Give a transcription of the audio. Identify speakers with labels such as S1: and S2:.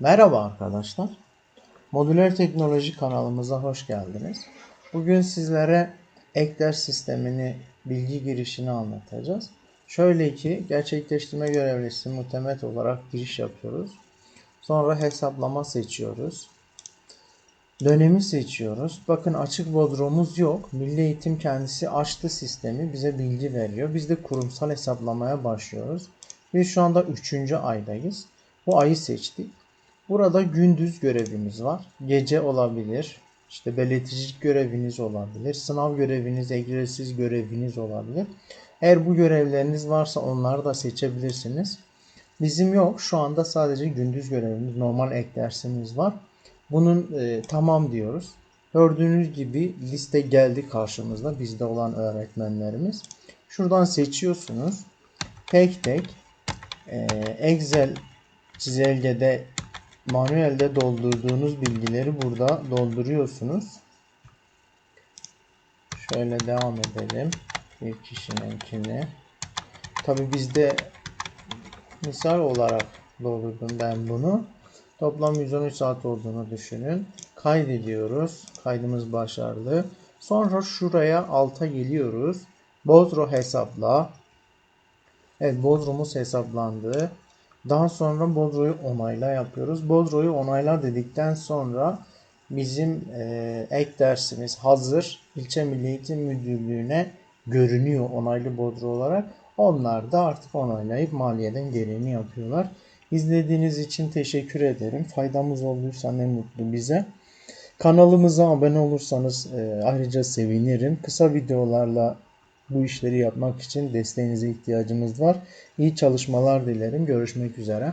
S1: Merhaba arkadaşlar. Modüler Teknoloji kanalımıza hoş geldiniz. Bugün sizlere ek ders sistemini, bilgi girişini anlatacağız. Şöyle ki gerçekleştirme görevlisi muhtemet olarak giriş yapıyoruz. Sonra hesaplama seçiyoruz. Dönemi seçiyoruz. Bakın açık bodrumumuz yok. Milli Eğitim kendisi açtı sistemi bize bilgi veriyor. Biz de kurumsal hesaplamaya başlıyoruz. Biz şu anda 3. aydayız. Bu ayı seçtik. Burada gündüz görevimiz var. Gece olabilir. İşte belediyecilik göreviniz olabilir. Sınav göreviniz, egzersiz göreviniz olabilir. Eğer bu görevleriniz varsa onları da seçebilirsiniz. Bizim yok. Şu anda sadece gündüz görevimiz, normal ek dersimiz var. Bunun e, tamam diyoruz. Gördüğünüz gibi liste geldi karşımızda bizde olan öğretmenlerimiz. Şuradan seçiyorsunuz. Tek tek e, Excel çizelgede manuelde doldurduğunuz bilgileri burada dolduruyorsunuz. Şöyle devam edelim. Bir kişininkini. Tabi bizde misal olarak doldurdum ben bunu. Toplam 113 saat olduğunu düşünün. Kaydediyoruz. Kaydımız başarılı. Sonra şuraya alta geliyoruz. Bodro hesapla. Evet Bodrum'uz hesaplandı. Daha sonra Bodro'yu onayla yapıyoruz. Bodro'yu onayla dedikten sonra bizim e, ek dersimiz hazır. İlçe Milli Eğitim Müdürlüğü'ne görünüyor onaylı Bodro olarak. Onlar da artık onaylayıp maliyeden gereğini yapıyorlar. İzlediğiniz için teşekkür ederim. Faydamız olduysa ne mutlu bize. Kanalımıza abone olursanız e, ayrıca sevinirim. Kısa videolarla bu işleri yapmak için desteğinize ihtiyacımız var. İyi çalışmalar dilerim. Görüşmek üzere.